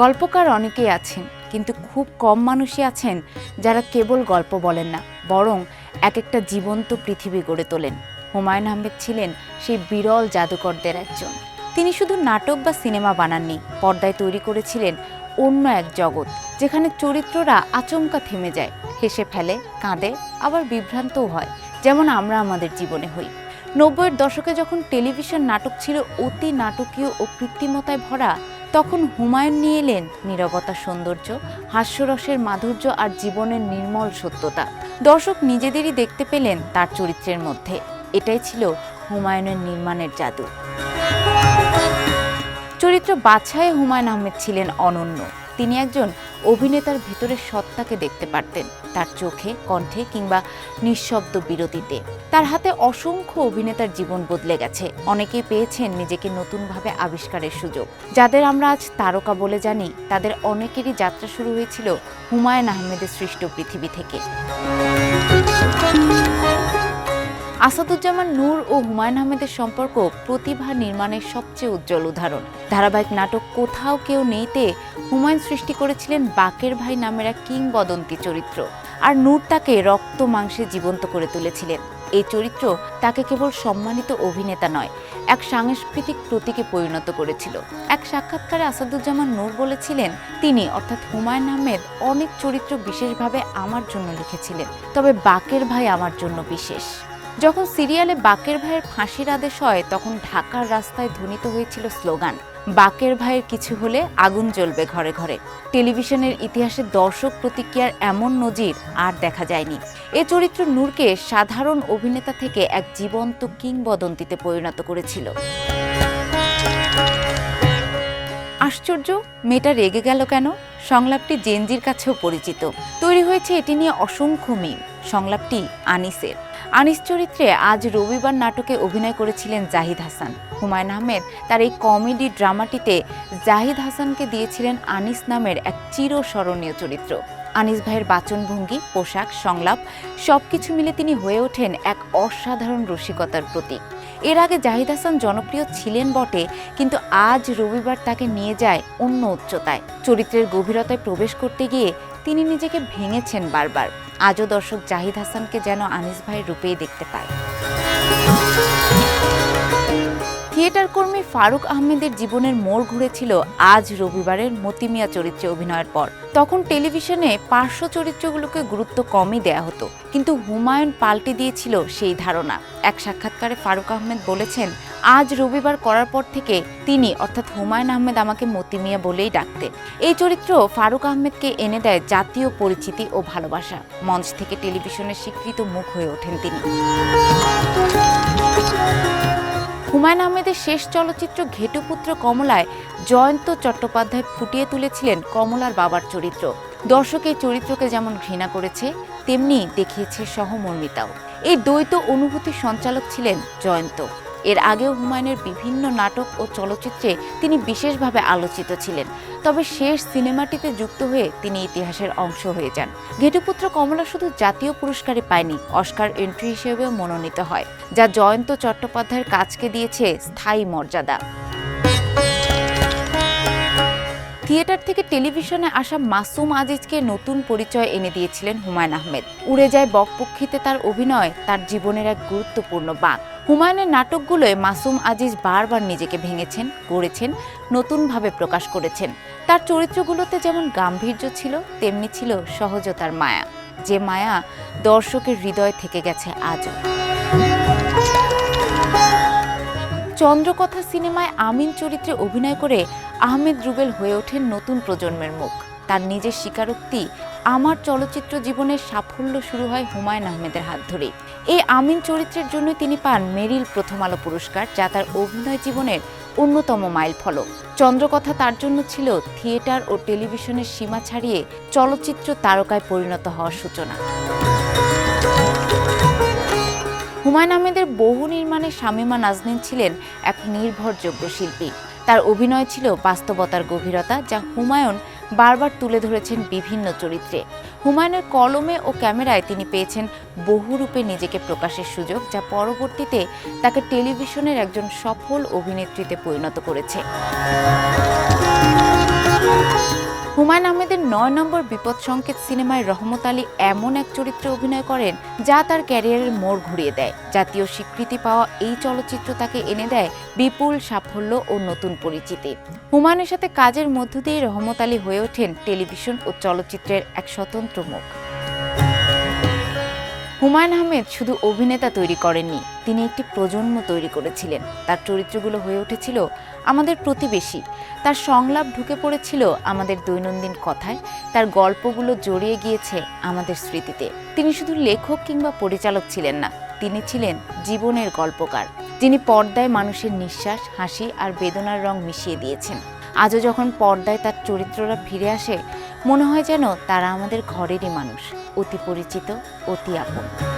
গল্পকার অনেকেই আছেন, কিন্তু খুব কম মানুষই আছেন যারা কেবল গল্প বলেন না, বরং এক একটা জীবন্ত পৃথিবী গড়ে তোলেন। হুমায়ুন আহমেদ ছিলেন সেই বিরল জাদুকরদের একজন। তিনি শুধু নাটক বা সিনেমা বানাননি, পর্দায় তৈরি করেছিলেন অন্য এক জগৎ, যেখানে চরিত্ররা আচমকা থেমে যায়, হেসে ফেলে, কাঁদে, আবার বিভ্রান্তও হয়, যেমন আমরা আমাদের জীবনে হই। নব্বইয়ের দশকে যখন টেলিভিশন নাটক ছিল অতি নাটকীয় ও কৃত্রিমতায় ভরা তখন হুমায়ুন নিয়ে এলেন নিরবতা, সৌন্দর্য, হাস্যরসের মাধুর্য আর জীবনের নির্মল সত্যতা। দর্শক নিজেদেরই দেখতে পেলেন তার চরিত্রের মধ্যে। এটাই ছিল হুমায়ুনের নির্মাণের জাদু। চরিত্র বাছায় হুমায়ুন আহমেদ ছিলেন অনন্য। তিনি একজন অভিনেতার ভিতরের সত্তাকে দেখতে পারতেন, তার চোখে, কণ্ঠে কিংবা নিঃশব্দ বিরতিতে। তার হাতে অসংখ্য অভিনেতার জীবন বদলে গেছে। অনেকেই পেয়েছেন নিজেকে নতুনভাবে আবিষ্কারের সুযোগ। যাদের আমরা আজ তারকা বলে জানি, তাদের অনেকেরই যাত্রা শুরু হয়েছিল হুমায়ুন আহমেদের সৃষ্ট পৃথিবী থেকে। আসাদুজ্জামান নূর ও হুমায়ুন আহমেদের সম্পর্ক প্রতিভা নির্মাণের সবচেয়ে উজ্জ্বল উদাহরণ। ধারাবাহিক নাটক কোথাও কেউ নেইতে হুমায়ুন সৃষ্টি করেছিলেন বাকের ভাই নামের এক কিংবদন্তি চরিত্র। আর নূর তাকে রক্ত মাংসে জীবন্ত করে তুলেছিলেন। এই চরিত্র তাকে কেবল সম্মানিত অভিনেতা নয়, এক সাংস্কৃতিক প্রতীকে পরিণত করেছিল। এক সাক্ষাৎকারে আসাদুজ্জামান নূর বলেছিলেন, তিনি, অর্থাৎ হুমায়ুন আহমেদ, অনেক চরিত্র বিশেষভাবে আমার জন্য লিখেছিলেন, তবে বাকের ভাই আমার জন্য বিশেষ। যখন সিরিয়ালে বাকের ভাইয়ের ফাঁসির আদেশ হয়, তখন ঢাকার রাস্তায় ধ্বনিত হয়েছিল স্লোগান, বাকের ভাইয়ের কিছু হলে আগুন জ্বলবে ঘরে ঘরে। টেলিভিশনের ইতিহাসে দর্শক প্রতিক্রিয়ার এমন নজির আর দেখা যায়নি। এ চরিত্র নূরকে সাধারণ অভিনেতা থেকে এক জীবন্ত কিংবদন্তিতে পরিণত করেছিল। আশ্চর্য, মেয়েটা রেগে গেল কেন? সংলাপটি জেনজির কাছেও পরিচিত। তৈরি হয়েছে এটি নিয়ে অসংখ্য মিম। সংলাপটি আনিসের। আনিস চরিত্রে আজ রবিবার নাটকে অভিনয় করেছিলেন জাহিদ হাসান। হুমায়ুন আহমেদ তার এই কমেডি ড্রামাটিতে জাহিদ হাসানকে দিয়েছিলেন আনিস নামের এক চিরস্মরণীয় চরিত্র। আনিস ভাইয়ের বাচনভঙ্গি, পোশাক, সংলাপ সবকিছু মিলে তিনি হয়ে ওঠেন এক অসাধারণ রসিকতার প্রতীক। এর আগে জাহিদ হাসান জনপ্রিয় ছিলেন বটে, কিন্তু আজ রবিবার তাকে নিয়ে যায় অন্য উচ্চতায়। চরিত্রের গভীরতায় প্রবেশ করতে গিয়ে তিনি নিজেকে ভেঙেছেন বারবার। আজও দর্শক জাহিদ হাসানকে যেন আনিস ভাইয়ের রূপেই দেখতে পায়। থিয়েটার কর্মী ফারুক আহমেদের জীবনের মোড় ঘুরেছিল আজ রবিবারের মতিমিয়া চরিত্রে অভিনয়ের পর। তখন টেলিভিশনে পার্শ্ব চরিত্রগুলোকে গুরুত্ব কমই দেয়া হতো, কিন্তু হুমায়ুন পাল্টে দিয়েছিল সেই ধারণা। এক সাক্ষাৎকারে ফারুক আহমেদ বলেছেন, আজ রবিবার করার পর থেকে তিনি, অর্থাৎ হুমায়ুন আহমেদ, আমাকে মতিমিয়া বলেই ডাকতেন। এই চরিত্র ফারুক আহমেদকে এনে দেয় জাতীয় পরিচিতি ও ভালোবাসা। মঞ্চ থেকে টেলিভিশনের স্বীকৃত মুখ হয়ে ওঠেন তিনি। হুমায়ুন আহমেদের শেষ চলচ্চিত্র ঘেটুপুত্র কমলায় জয়ন্ত চট্টোপাধ্যায় ফুটিয়ে তুলেছিলেন কমলার বাবার চরিত্র। দর্শক এই চরিত্রকে যেমন ঘৃণা করেছে, তেমনি দেখিয়েছে সহমর্মিতাও। এই দ্বৈত অনুভূতির সঞ্চালক ছিলেন জয়ন্ত। এর আগেও হুমায়ুনের বিভিন্ন নাটক ও চলচ্চিত্রে তিনি বিশেষভাবে আলোচিত ছিলেন। তবে শেষ সিনেমাটিতে যুক্ত হয়ে তিনি ইতিহাসের অংশ হয়ে যান। ঘেটুপুত্র কমলা শুধু জাতীয় পুরস্কারে পায়নি, অস্কার এন্ট্রি হিসেবেও মনোনীত হয়, যা জয়ন্ত চট্টোপাধ্যায়ের কাজকে দিয়েছে স্থায়ী মর্যাদা। থিয়েটার থেকে টেলিভিশনে আসা মাসুম আজিজকে নতুন পরিচয় এনে দিয়েছিলেন হুমায়ুন আহমেদ। উড়ে যায় বকপক্ষিতে তার অভিনয়, তার জীবনের এক গুরুত্বপূর্ণ বাঁক। হুমায়ুনের নাটকগুলোয় মাসুম আজিজ বারবার নিজেকে ভেঙেছেন গড়েছেন নতুনভাবে প্রকাশ করেছেন। তার চরিত্রগুলোতে যেমন গাম্ভীর্য ছিল, তেমনি ছিল সহজতার মায়া। যে মায়া দর্শকের হৃদয় থেকে গেছে আজও। চন্দ্রকথা সিনেমায় আমিন চরিত্রে অভিনয় করে আহমেদ রুবেল হয়ে ওঠেন নতুন প্রজন্মের মুখ। তার নিজের স্বীকারোক্তি আমার চলচ্চিত্র জীবনের সাফল্য শুরু হয় হুমায়ুন আহমেদের হাত ধরেই। এই আমিন চরিত্রের জন্য তিনি পান মেরিল প্রথম আলো পুরস্কার, যা তার অভিনয় জীবনের অন্যতম মাইল ফলক। চন্দ্রকথা তার জন্য ছিল থিয়েটার ও টেলিভিশনের সীমা ছাড়িয়ে চলচ্চিত্র তারকায় পরিণত হওয়ার সূচনা। হুমায়ুন আহমেদের বহু নির্মাণে শামীমা নাজনীন ছিলেন এক নির্ভরযোগ্য শিল্পী। তার অভিনয় ছিল বাস্তবতার গভীরতা, যা হুমায়ুন বারবার তুলে ধরেছেন বিভিন্ন চরিত্রে। হুমায়ুনের কলমে ও ক্যামেরায় তিনি পেয়েছেন বহুরূপে নিজেকে প্রকাশের সুযোগ, যা পরবর্তীতে তাকে টেলিভিশনের একজন সফল অভিনেত্রীতে পরিণত করেছে। হুমায়ুন আহমেদের নয় নম্বর বিপদ সংকেত সিনেমায় রহমত আলী এমন এক চরিত্রে অভিনয় করেন যা তার ক্যারিয়ারের মোড় ঘুরিয়ে দেয়। জাতীয় স্বীকৃতি পাওয়া এই চলচ্চিত্র তাকে এনে দেয় বিপুল সাফল্য ও নতুন পরিচিতি। হুমায়ুনের সাথে কাজের মধ্য দিয়ে রহমত আলী হয়ে ওঠেন টেলিভিশন ও চলচ্চিত্রের এক স্বতন্ত্র মুখ। হুমায়ুন আহমেদ শুধু অভিনেতা তৈরি করেননি, তিনি একটি প্রজন্ম তৈরি করেছিলেন। তার চরিত্রগুলো হয়ে উঠেছিল আমাদের প্রতিবেশী, তার সংলাপ ঢুকে পড়েছিল আমাদের দৈনন্দিন কথায়, তার গল্পগুলো জড়িয়ে গিয়েছে আমাদের স্মৃতিতে। তিনি শুধু লেখক কিংবা পরিচালক ছিলেন না, তিনি ছিলেন জীবনের গল্পকার, যিনি পর্দায় মানুষের নিঃশ্বাস, হাসি আর বেদনার রং মিশিয়ে দিয়েছেন। আজও যখন পর্দায় তার চরিত্ররা ফিরে আসে, মনে হয় যেন তারা আমাদের ঘরেরই মানুষ। অতি পরিচিত অতি আপন।